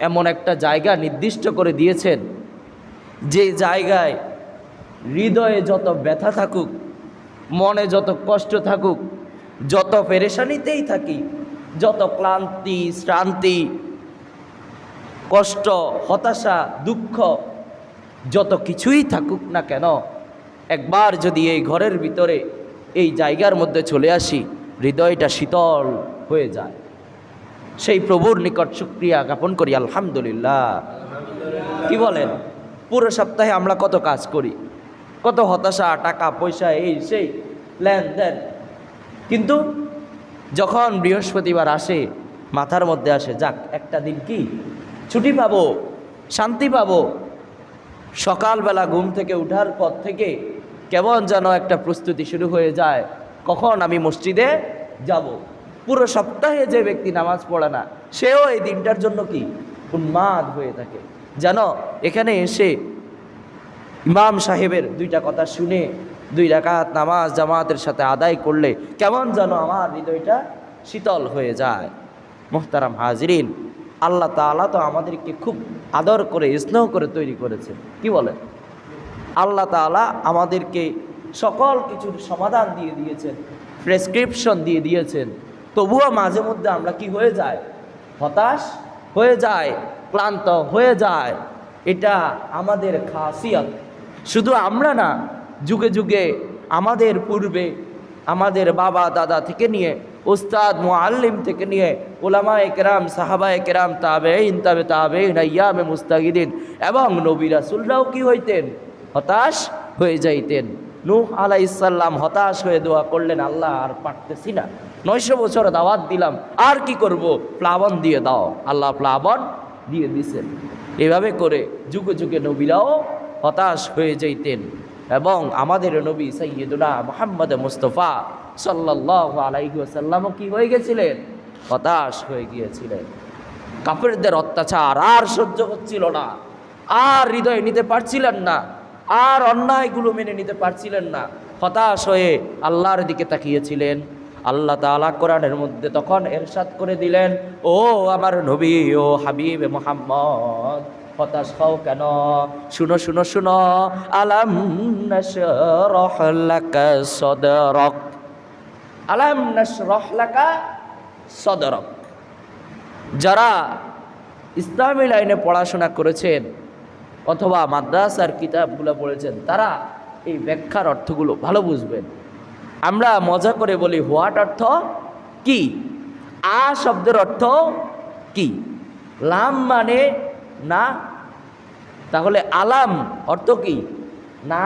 এমন একটা জায়গা নির্দিষ্ট করে দিয়েছেন, যে জায়গায় হৃদয়ে যত ব্যথা থাকুক, মনে যত কষ্ট থাকুক, যত পেরেশানিতেই থাকি, যত ক্লান্তি, শ্রান্তি, কষ্ট, হতাশা, দুঃখ, যত কিছুই থাকুক না কেন, একবার যদি এই ঘরের ভিতরে, এই জায়গার মধ্যে চলে আসি, হৃদয়টা শীতল হয়ে যায়। সেই প্রভুর নিকট শুক্রিয়া জ্ঞাপন করি, আলহামদুলিল্লাহ। কি বলেন? পুরো সপ্তাহে আমরা কত কাজ করি? কত হতাশা, টাকা, পয়সা, এই সেই লেনদেন। কিন্তু যখন বৃহস্পতিবার আসে, মাথার মধ্যে আসে, যাক, একটা দিন কি? ছুটি পাবো, শান্তি পাবো। সকালবেলা ঘুম থেকে উঠার পর থেকে কেমন যেন একটা প্রস্তুতি শুরু হয়ে যায়, কখন আমি মসজিদে যাব। পুরো সপ্তাহে যে ব্যক্তি নামাজ পড়ে না, সেও এই দিনটার জন্য কি? উন্মাদ হয়ে থাকে। যেন এখানে এসে ইমাম সাহেবের দুইটা কথা শুনে দুই রাকাত নামাজ জামাতের সাথে আদায় করলে কেমন যেন আমার হৃদয়টা শীতল হয়ে যায়। মোহতারাম হাজরিন, আল্লাহ তাআলা তো আমাদেরকে খুব আদর করে, স্নেহ করে তৈরি করেছে। কি বলেন? আল্লাহ তাআলা আমাদেরকে সকল কিছুর সমাধান দিয়ে দিয়েছেন প্রেসক্রিপশন দিয়ে দিয়েছেন। তবুও মাঝে মধ্যে আমরা কি হয়ে যায়? হতাশ হয়ে যায়, ক্লান্ত হয়ে যায়। এটা আমাদের খাসিয়ত। শুধু আমরা না, যুগে যুগে আমাদের পূর্বে, আমাদের বাবা, দাদা থেকে নিয়ে, উস্তাদ, মুআল্লিম থেকে নিয়ে ওলামা একরাম সাহাবা একরাম তাবে ইনতাবে তাবে নাইয়ামে মুস্তাহিদিন এবং নবী রাসুলরাও কি হইতেন? হতাশ হয়ে যাইতেন। নূহ আলাইসাল্লাম হতাশ হয়ে দোয়া করলেন, আল্লাহ আর পারতেছি না। নয়শো বছর দাওয়াত দিলাম, আর কি করব? প্লাবন দিয়ে দাও। আল্লাহ প্লাবন দিয়ে দিছেন। এভাবে করে যুগে যুগে নবীরাও হতাশ হয়ে যাইতেন। এবং আমাদের নবী সৈয়দুনা মোহাম্মদ মুস্তফা সাল্লাহ আলাইসাল্লামও কি হয়ে গেছিলেন? হতাশ হয়ে গিয়েছিলেন। কাপড়দের অত্যাচার আর সহ্য হচ্ছিল না। আর হৃদয় নিতে পারছিলেন না। আর অন্যায়গুলো মেনে নিতে পারছিলেন না। হতাশ হয়ে আল্লাহর দিকে তাকিয়েছিলেন। আল্লাহ তাআলা কোরআনের মধ্যে তখন এরশাদ করে দিলেন, ও আমার নবী, ও হাবিব মোহাম্মদ, হতাশ হও কেন? শুনো শুনো শুনো, আলাম নাশরাহ লাকা সদরক, আলাম নাশরাহ লাকা সদরক। যারা ইসলামী লাইনে পড়াশোনা করেছেন অথবা মাদ্রাসার কিতাবগুলো পড়েছেন, তারা এই ব্যাখ্যার অর্থগুলো ভালো বুঝবেন। আমরা মজা করে বলি, হোয়াট অর্থ কি? আ শব্দের অর্থ কি? লাম মানে না? তাহলে আলাম অর্থ কি? না